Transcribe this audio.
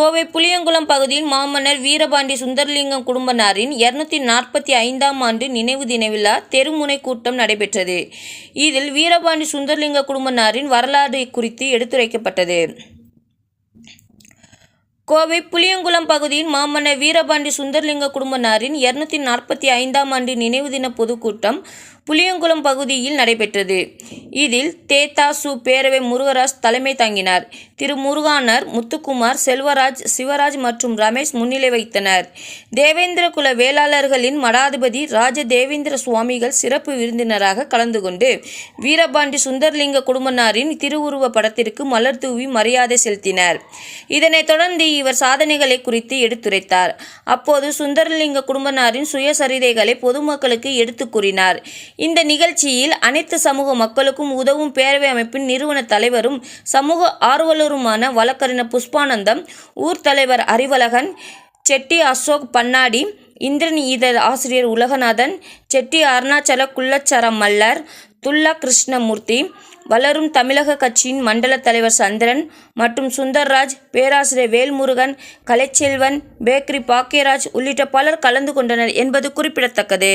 கோவை புளியங்குளம் பகுதியில் மாமன்னர் வீரபாண்டி சுந்தரலிங்கம் குடும்பனாரின் இருநூத்தி நாற்பத்தி ஐந்தாம் ஆண்டு நினைவு தின விழா தெருமுனை கூட்டம் நடைபெற்றது. இதில் வீரபாண்டி சுந்தரலிங்க குடும்பனாரின் வரலாறு குறித்து எடுத்துரைக்கப்பட்டது. கோவை புளியங்குளம் பகுதியின் மாமன்னர் வீரபாண்டி சுந்தரலிங்க குடும்பனாரின் இருநூத்தி நாற்பத்தி ஐந்தாம் ஆண்டு நினைவு தின பொதுக்கூட்டம் புளியங்குளம் பகுதியில் நடைபெற்றது. இதில் தேதா சு பேரவை முருகராஜ் தலைமை தாங்கினார். திரு முருகானர் முத்துக்குமார் செல்வராஜ் சிவராஜ் மற்றும் ரமேஷ் முன்னிலை வைத்தனர் தேவேந்திர குல வேளாளர்களின் மடாதிபதி ராஜ தேவேந்திர சுவாமிகள் சிறப்பு விருந்தினராக கலந்து கொண்டு வீரபாண்டி சுந்தர்லிங்க குடும்பனாரின் திருவுருவ படத்திற்கு மலர் தூவி மரியாதை செலுத்தினர். இதனைத் தொடர்ந்து இவர் சாதனைகளை குறித்து எடுத்துரைத்தார். அப்போது சுந்தரலிங்க குடும்பனாரின் சுயசரிதைகளை பொதுமக்களுக்கு எடுத்துக் கூறினார். இந்த நிகழ்ச்சியில் அனைத்து சமூக மக்களுக்கும் உதவும் பேரவை அமைப்பின் நிறுவன தலைவரும் சமூக ஆர்வலருமான வழக்கறிஞர் புஷ்பானந்தம் ஊர் தலைவர் அறிவழகன் செட்டி அசோக் பன்னாடி இந்திரன் இதழ் ஆசிரியர் உலகநாதன் செட்டி அருணாச்சல குள்ளச்சரம் மல்லர் துல்லா கிருஷ்ணமூர்த்தி வளரும் தமிழக கட்சியின் மண்டல தலைவர் சந்திரன் மற்றும் சுந்தர்ராஜ் பேராசிரியர் வேல்முருகன் கலைச்செல்வன் பேக்கரி பாக்கியராஜ் உள்ளிட்ட பலர் கலந்து கொண்டனர் என்பது குறிப்பிடத்தக்கது.